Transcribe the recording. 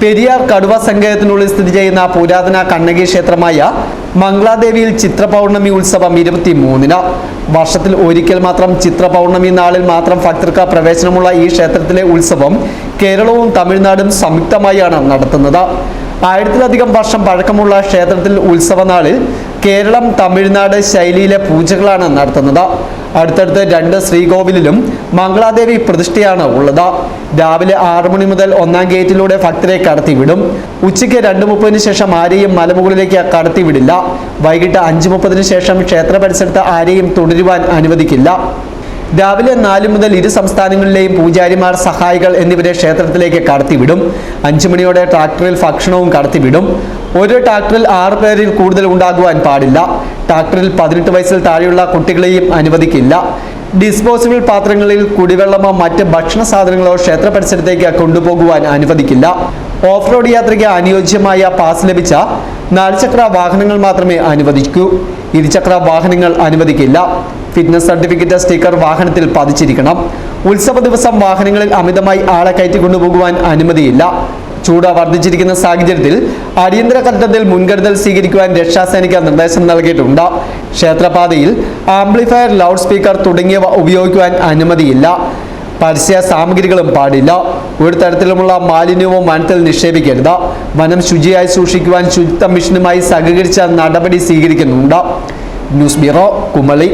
പെരിയാർ കടുവ സങ്കേതത്തിനുള്ളിൽ സ്ഥിതി ചെയ്യുന്ന പുരാതന കണ്ണകി ക്ഷേത്രമായ മംഗളാദേവിയിൽ ചിത്രപൗർണമി ഉത്സവം ഇരുപത്തി മൂന്നിന് വർഷത്തിൽ ഒരിക്കൽ മാത്രം ചിത്രപൗർണമി നാളിൽ മാത്രം ഭക്തർക്ക് പ്രവേശനമുള്ള ഈ ക്ഷേത്രത്തിലെ ഉത്സവം കേരളവും തമിഴ്നാടും സംയുക്തമായാണ് നടത്തുന്നത്. ആയിരത്തിലധികം വർഷം പഴക്കമുള്ള ക്ഷേത്രത്തിൽ ഉത്സവനാളിൽ കേരളം തമിഴ്നാട് ശൈലിയിലെ പൂജകളാണ് നടത്തുന്നത്. അടുത്തടുത്ത് രണ്ട് ശ്രീകോവിലിലും മംഗളാദേവി പ്രതിഷ്ഠയാണ് ഉള്ളത്. രാവിലെ ആറു മണി മുതൽ ഒന്നാം ഗേറ്റിലൂടെ ഭക്തരെ കടത്തിവിടും. ഉച്ചയ്ക്ക് രണ്ട് മുപ്പതിന് ശേഷം ആരെയും മലമുകളിലേക്ക് കടത്തിവിടില്ല. വൈകിട്ട് അഞ്ച് മുപ്പതിന് ശേഷം ക്ഷേത്ര പരിസരത്ത് ആരെയും തുടരുവാൻ അനുവദിക്കില്ല. രാവിലെ നാല് മുതൽ ഇരു സംസ്ഥാനങ്ങളിലെയും പൂജാരിമാർ സഹായികൾ എന്നിവരെ ക്ഷേത്രത്തിലേക്ക് കടത്തിവിടും. അഞ്ചു മണിയോടെ ട്രാക്ടറിൽ ഭക്ഷണവും കടത്തിവിടും. ഒരു ട്രാക്ടറിൽ ആറ് പേരിൽ കൂടുതൽ ഉണ്ടാകുവാൻ പാടില്ല. ട്രാക്ടറിൽ പതിനെട്ട് വയസ്സിൽ താഴെയുള്ള കുട്ടികളെയും അനുവദിക്കില്ല. ഡിസ്പോസിബിൾ പാത്രങ്ങളിൽ കുടിവെള്ളമോ മറ്റ് ഭക്ഷണ സാധനങ്ങളോ ക്ഷേത്ര പരിസരത്തേക്ക് കൊണ്ടുപോകുവാൻ അനുവദിക്കില്ല. ഓഫ് റോഡ് യാത്രയ്ക്ക് അനുയോജ്യമായ പാസ് ലഭിച്ച നാലുചക്ര വാഹനങ്ങൾ മാത്രമേ അനുവദിക്കൂ. ഇരുചക്ര വാഹനങ്ങൾ അനുവദിക്കില്ല. ഫിറ്റ്നസ് സർട്ടിഫിക്കറ്റ് സ്റ്റിക്കർ വാഹനത്തിൽ പതിച്ചിരിക്കണം. ഉത്സവ ദിവസം വാഹനങ്ങളിൽ അമിതമായി ആളെ കയറ്റി കൊണ്ടുപോകുവാൻ അനുമതിയില്ല. ചൂട് വർദ്ധിച്ചിരിക്കുന്ന സാഹചര്യത്തിൽ അടിയന്തര ഘട്ടത്തിൽ മുൻകരുതൽ സ്വീകരിക്കുവാൻ രക്ഷാസേനയ്ക്ക് നിർദ്ദേശം നൽകിയിട്ടുണ്ട്. ക്ഷേത്രപാതയിൽ ആംപ്ലിഫയർ ലൗഡ് സ്പീക്കർ തുടങ്ങിയവ ഉപയോഗിക്കുവാൻ അനുമതിയില്ല. പരസ്യ സാമഗ്രികളും പാടില്ല. ഒരു തരത്തിലുമുള്ള മാലിന്യവും വനത്തിൽ നിക്ഷേപിക്കരുത്. വനം ശുചിയായി സൂക്ഷിക്കുവാൻ ശുചിത്വ മിഷനുമായി സഹകരിച്ച നടപടി സ്വീകരിക്കുന്നുണ്ട്. News bureau Kumily.